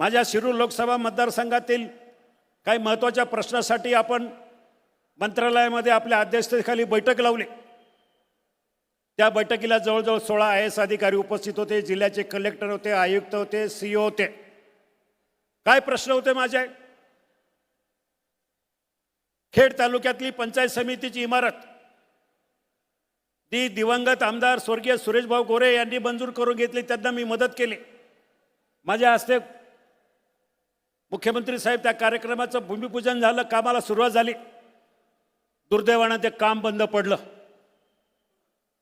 माझ्या शिरूर लोकसभा मतदारसंघातील काही महत्त्वाच्या प्रश्नासाठी आपण मंत्रालयामध्ये आपल्या अध्यक्षतेखाली बैठक लावली. त्या बैठकीला जवळजवळ सोळा आय एस अधिकारी उपस्थित होते जिल्ह्याचे कलेक्टर होते आयुक्त होते सीओ होते. काय प्रश्न होते माझे? खेड तालुक्यातली पंचायत समितीची इमारत. ती दिवंगत आमदार स्वर्गीय सुरेशभाऊ गोरे यांनी मंजूर करून घेतली त्यांना मी मदत केली. माझ्या हस्ते मुख्यमंत्री साहेब त्या कार्यक्रमाचं भूमिपूजन झालं कामाला सुरुवात झाली. दुर्दैवानं ते काम बंद पडलं.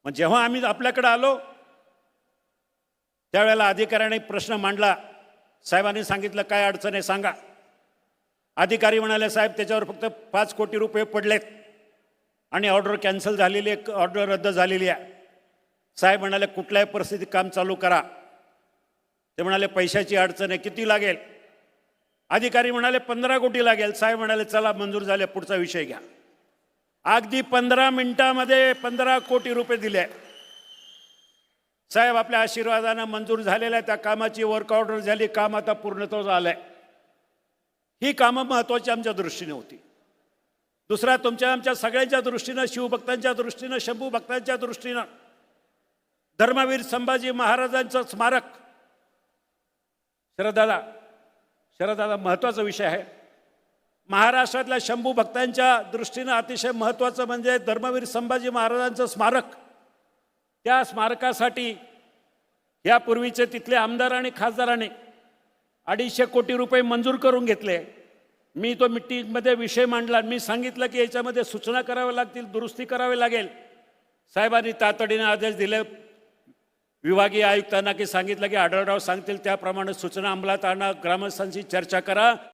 मग जेव्हा आम्ही आपल्याकडे आलो त्यावेळेला अधिकाऱ्याने प्रश्न मांडला. साहेबांनी सांगितलं काय अडचण आहे सांगा. अधिकारी म्हणाले साहेब त्याच्यावर फक्त पाच कोटी रुपये पडलेत आणि ऑर्डर कॅन्सल झालेली आहे ऑर्डर रद्द झालेली आहे. साहेब म्हणाले कुठल्याही परिस्थितीत काम चालू करा. ते म्हणाले पैशाची अडचण आहे किती लागेल? अधिकारी म्हणाले पंधरा कोटी लागेल. साहेब म्हणाले चला मंजूर झाले पुढचा विषय घ्या. अगदी पंधरा मिनिटामध्ये पंधरा कोटी रुपये दिले. साहेब आपल्या आशीर्वादानं मंजूर झालेल्या त्या कामाची वर्क ऑर्डर झाली काम आता पूर्णत्व झालंय. ही कामं महत्वाची आमच्या दृष्टीने होती. दुसरा तुमच्या आमच्या सगळ्यांच्या दृष्टीनं शिवभक्तांच्या दृष्टीनं शंभू भक्तांच्या दृष्टीनं धर्मवीर संभाजी महाराजांचं स्मारक श्रद्धाला शरदादा महत्त्वाचा विषय आहे. महाराष्ट्रातल्या शंभू भक्तांच्या दृष्टीनं अतिशय महत्त्वाचं म्हणजे धर्मवीर संभाजी महाराजांचं स्मारक. त्या स्मारकासाठी यापूर्वीचे तिथले आमदार आणि खासदारांनी अडीचशे कोटी रुपये मंजूर करून घेतले. मी तो मिटिंगमध्ये विषय मांडला. मी सांगितलं की याच्यामध्ये सूचना कराव्या लागतील दुरुस्ती करावी लागेल. साहेबांनी तातडीने आदेश दिले. विभागीय आयुक्तांना की सांगितलं की आढळराव सांगतील त्याप्रमाणे सूचना अंमलात आणा ग्रामस्थांशी चर्चा करा.